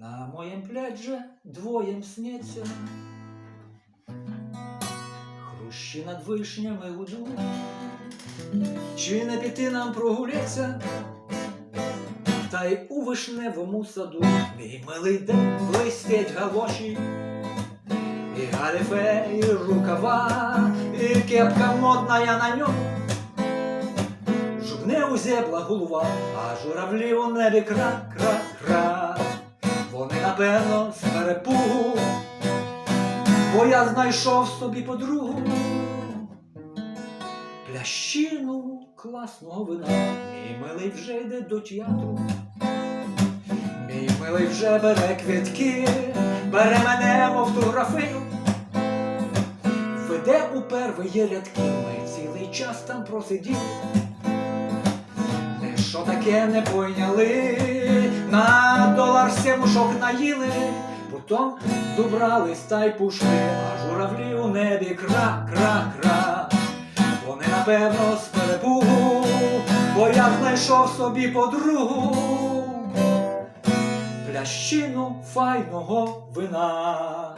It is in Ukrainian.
На моєм пляже двоєм сняться. Хрущі над вишнями гудуть. Чи не піти нам прогуляться? Та й у вишневому саду мій милий день блистять галоші. І галіфе, і рукава, і кепка модна я на ньому. Жубне у зебла голова, а журавлі у небі кра-кра-кра. Вони напевно з перепугу, бо я знайшов собі подругу. Плящину класного вина, мій милий вже йде до театру. Мій милий вже бере квітки, бере мене, мов ту графиню. Веде у первої рядки, ми цілий час там просиділи. Ми що таке не пойняли, на долар мушок наїли, потом добрались та й пушки, а журавлі у небі кра-кра-кра. Вони напевно з перепугу, бо я знайшов собі подругу, плящину файного вина.